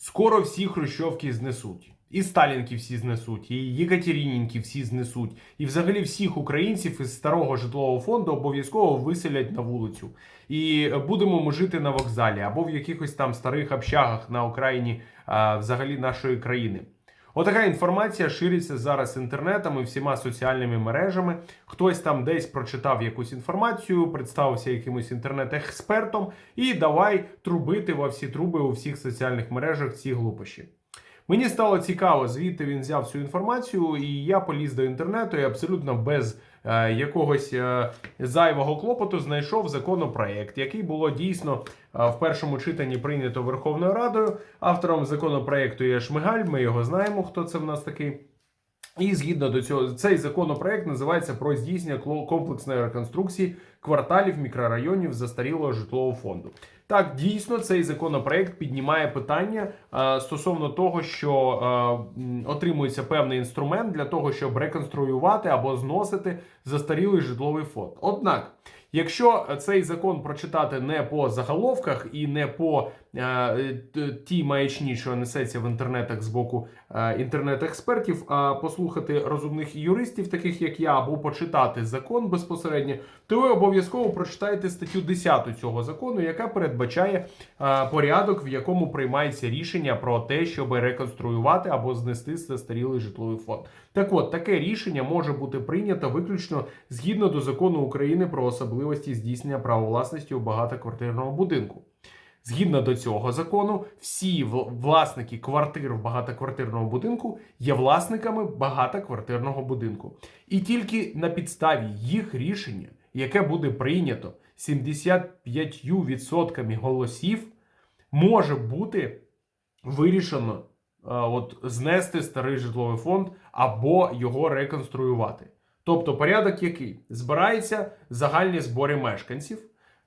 Скоро всі хрущовки знесуть. І Сталінки всі знесуть, і Єкатерінінки всі знесуть. І взагалі всіх українців із старого житлового фонду обов'язково виселять на вулицю. І будемо ми жити на вокзалі або в якихось там старих общагах на окраїні а, взагалі нашої країни. Отака інформація шириться зараз інтернетом і всіма соціальними мережами. Хтось там десь прочитав якусь інформацію, представився якимось інтернет-експертом, і давай трубити во всі труби у всіх соціальних мережах ці глупощі. Мені стало цікаво, звідти він взяв цю інформацію, і я поліз до інтернету і абсолютно без якогось е, зайвого клопоту знайшов законопроект, який було дійсно е, в першому читанні прийнято Верховною Радою. Автором законопроекту є Шмигаль. Ми його знаємо, хто це в нас такий. І згідно до цього, цей законопроект називається про здійснення комплексної реконструкції кварталів мікрорайонів застарілого житлового фонду. Так, дійсно, цей законопроект піднімає питання е, стосовно того, що е, отримується певний інструмент для того, щоб реконструювати або зносити застарілий житловий фонд. Однак, якщо цей закон прочитати не по заголовках і не по е, тій маячні, що несеться в інтернетах з боку е, інтернет-експертів, а послухати розумних юристів, таких як я, або почитати закон безпосередньо, то ви обов'язково прочитаєте статтю 10 цього закону, яка передбачає е, порядок, в якому приймається рішення про те, щоб реконструювати або знести застарілий житловий фонд. Так от, таке рішення може бути прийнято виключно згідно до закону України про особливості здійснення права власності у багатоквартирному будинку. Згідно до цього закону, всі власники квартир в багатоквартирному будинку є власниками багатоквартирного будинку. І тільки на підставі їх рішення, яке буде прийнято 75% голосів, може бути вирішено от, знести старий житловий фонд або його реконструювати. Тобто порядок який? Збираються загальні збори мешканців.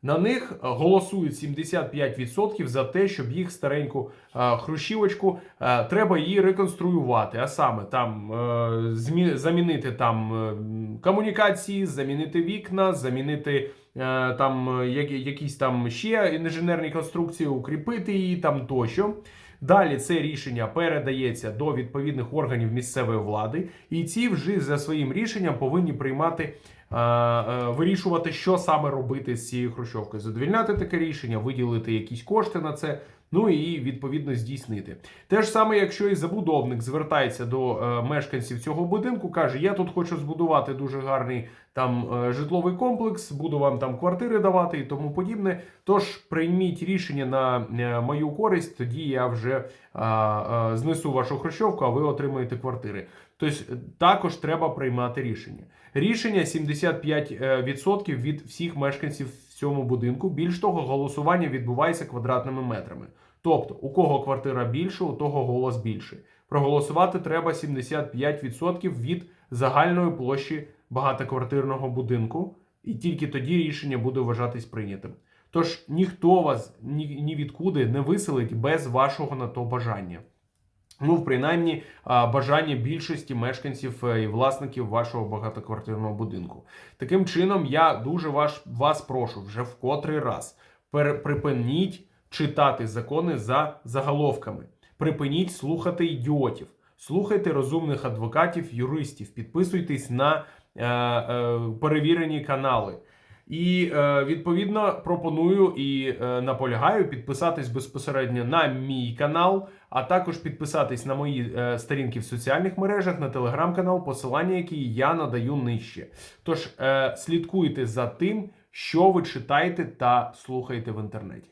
На них е, голосують 75% за те, щоб їх стареньку е, хрущівочку е, треба її реконструювати. А саме там е, замінити там е, комунікації, замінити вікна, замінити е, там е, якісь там ще інженерні конструкції, укріпити її там тощо. Далі це рішення передається до відповідних органів місцевої влади, і ці вже за своїм рішенням повинні приймати. е, е, Вирішувати, що саме робити з цією хрущовкою, задовільняти таке рішення, виділити якісь кошти на це, ну і відповідно здійснити. Те ж саме, якщо і забудовник звертається до е, мешканців цього будинку, каже: Я тут хочу збудувати дуже гарний там е, житловий комплекс, буду вам там квартири давати і тому подібне. Тож прийміть рішення на е, мою користь, тоді я вже а, а, знесу вашу хрущовку, а ви отримаєте квартири. Тобто е, також треба приймати рішення. Рішення 75% від всіх мешканців цьому будинку. Більш того, голосування відбувається квадратними метрами. Тобто, у кого квартира більше, у того голос більший. Проголосувати треба 75% від загальної площі багатоквартирного будинку, і тільки тоді рішення буде вважатись прийнятим. Тож ніхто вас ні, ні відкуди не виселить без вашого на то бажання. Ну, принаймні, бажання більшості мешканців е, і власників вашого багатоквартирного будинку. Таким чином, я дуже ваш, вас прошу вже в котрий раз припиніть читати закони за заголовками. Припиніть слухати ідіотів, слухайте розумних адвокатів, юристів, підписуйтесь на е, е, перевірені канали. І е, відповідно пропоную і е, наполягаю підписатись безпосередньо на мій канал, а також підписатись на мої е, сторінки в соціальних мережах, на телеграм-канал, посилання, які я надаю нижче. Тож слідкуйте за тим, що ви читаєте та слухаєте в інтернеті.